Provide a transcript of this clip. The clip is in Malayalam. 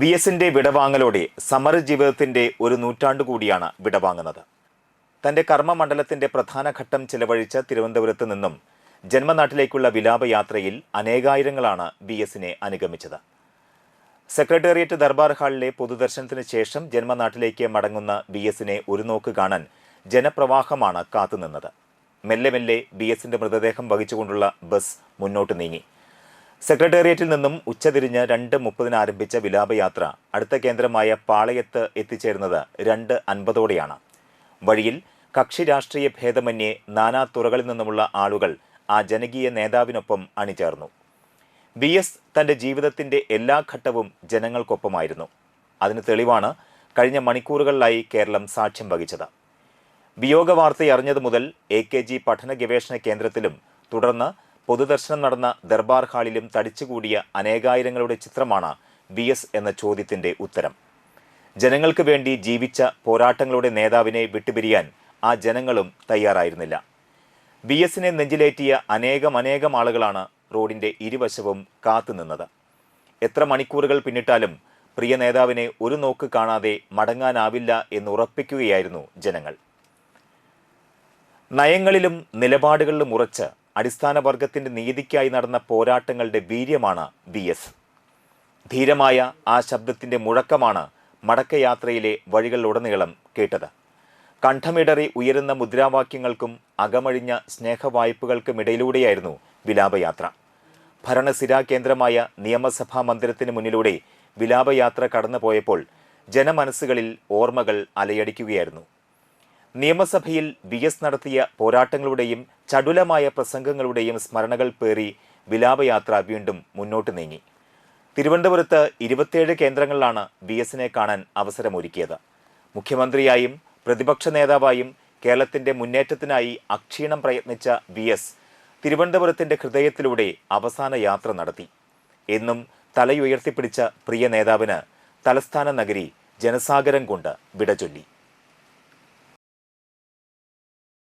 വി എസിന്റെ വിടവാങ്ങലോടെ സമര ജീവിതത്തിന്റെ ഒരു നൂറ്റാണ്ടു കൂടിയാണ് വിടവാങ്ങുന്നത്. തന്റെ കർമ്മമണ്ഡലത്തിന്റെ പ്രധാന ഘട്ടം ചിലവഴിച്ച തിരുവനന്തപുരത്ത് നിന്നും ജന്മനാട്ടിലേക്കുള്ള വിലാപയാത്രയിൽ അനേകായിരങ്ങളാണ് വി എസിനെ അനുഗമിച്ചത്. സെക്രട്ടേറിയറ്റ് ദർബാർ ഹാളിലെ പൊതുദർശനത്തിന് ശേഷം ജന്മനാട്ടിലേക്ക് മടങ്ങുന്ന ബി എസിനെ ഒരു നോക്ക് കാണാൻ ജനപ്രവാഹമാണ് കാത്തുനിന്നത്. മെല്ലെ മെല്ലെ ബി എസിന്റെ മൃതദേഹം വഹിച്ചുകൊണ്ടുള്ള ബസ് മുന്നോട്ട് നീങ്ങി. സെക്രട്ടേറിയറ്റിൽ നിന്നും ഉച്ചതിരിഞ്ഞ് രണ്ട് മുപ്പതിന് ആരംഭിച്ച വിലാപയാത്ര അടുത്ത കേന്ദ്രമായ പാളയത്ത് എത്തിച്ചേരുന്നത് രണ്ട് അൻപതോടെയാണ്. വഴിയിൽ കക്ഷി രാഷ്ട്രീയ ഭേദമന്യേ നാനാ തുറകളിൽ നിന്നുമുള്ള ആളുകൾ ആ ജനകീയ നേതാവിനൊപ്പം അണിചേർന്നു. വി എസ് തന്റെ ജീവിതത്തിന്റെ എല്ലാ ഘട്ടവും ജനങ്ങൾക്കൊപ്പമായിരുന്നു. അതിന് തെളിവാണ് കഴിഞ്ഞ മണിക്കൂറുകളിലായി കേരളം സാക്ഷ്യം വഹിച്ചത്. വിയോഗ വാർത്തയറിഞ്ഞതു മുതൽ എ കെ ജി പഠന ഗവേഷണ കേന്ദ്രത്തിലും തുടർന്ന് പൊതുദർശനം നടന്ന ദർബാർ ഹാളിലും തടിച്ചുകൂടിയ അനേകായിരങ്ങളുടെ ചിത്രമാണ് വി എസ് എന്ന ചോദ്യത്തിന്റെ ഉത്തരം. ജനങ്ങൾക്ക് വേണ്ടി ജീവിച്ച പോരാട്ടങ്ങളുടെ നേതാവിനെ വിട്ടുപിരിയാൻ ആ ജനങ്ങളും തയ്യാറായിരുന്നില്ല. വി എസിനെ നെഞ്ചിലേറ്റിയ അനേകം അനേകം ആളുകളാണ് റോഡിന്റെ ഇരുവശവും കാത്തുനിന്നത് എത്ര മണിക്കൂറുകൾ പിന്നിട്ടാലും പ്രിയ നേതാവിനെ ഒരു നോക്ക് കാണാതെ മടങ്ങാനാവില്ല എന്ന് ഉറപ്പിക്കുകയായിരുന്നു ജനങ്ങൾ. നയങ്ങളിലും നിലപാടുകളിലും ഉറച്ച് അടിസ്ഥാന വർഗത്തിന്റെ നീതിക്കായി നടന്ന പോരാട്ടങ്ങളുടെ വീര്യമാണ് ബി എസ്. ധീരമായ ആ ശബ്ദത്തിന്റെ മുഴക്കമാണ് മടക്കയാത്രയിലെ വഴികളിലുടനീളം കേട്ടത്. കണ്ഠമിടറി ഉയരുന്ന മുദ്രാവാക്യങ്ങൾക്കും അകമഴിഞ്ഞ സ്നേഹവായ്പകൾക്കുമിടയിലൂടെയായിരുന്നു വിലാപയാത്ര. ഭരണസിരാ കേന്ദ്രമായ നിയമസഭാ മന്ദിരത്തിന് മുന്നിലൂടെ വിലാപയാത്ര കടന്നുപോയപ്പോൾ ജനമനസ്സുകളിൽ ഓർമ്മകൾ അലയടിക്കുകയായിരുന്നു. നിയമസഭയിൽ വി എസ് നടത്തിയ പോരാട്ടങ്ങളുടെയും ചടുലമായ പ്രസംഗങ്ങളുടെയും സ്മരണകൾ പേറി വിലാപയാത്ര വീണ്ടും മുന്നോട്ട് നീങ്ങി. തിരുവനന്തപുരത്ത് ഇരുപത്തിയേഴ് കേന്ദ്രങ്ങളിലാണ് വി എസിനെ കാണാൻ അവസരമൊരുക്കിയത്. മുഖ്യമന്ത്രിയായും പ്രതിപക്ഷ നേതാവായും കേരളത്തിന്റെ മുന്നേറ്റത്തിനായി അക്ഷീണം പ്രയത്നിച്ച വി എസ് തിരുവനന്തപുരത്തിന്റെ ഹൃദയത്തിലൂടെ അവസാന യാത്ര നടത്തി. എന്നും തലയുയർത്തിപ്പിടിച്ച പ്രിയ നേതാവിന് തലസ്ഥാന നഗരി ജനസാഗരം കൊണ്ട് വിട ചൊല്ലി.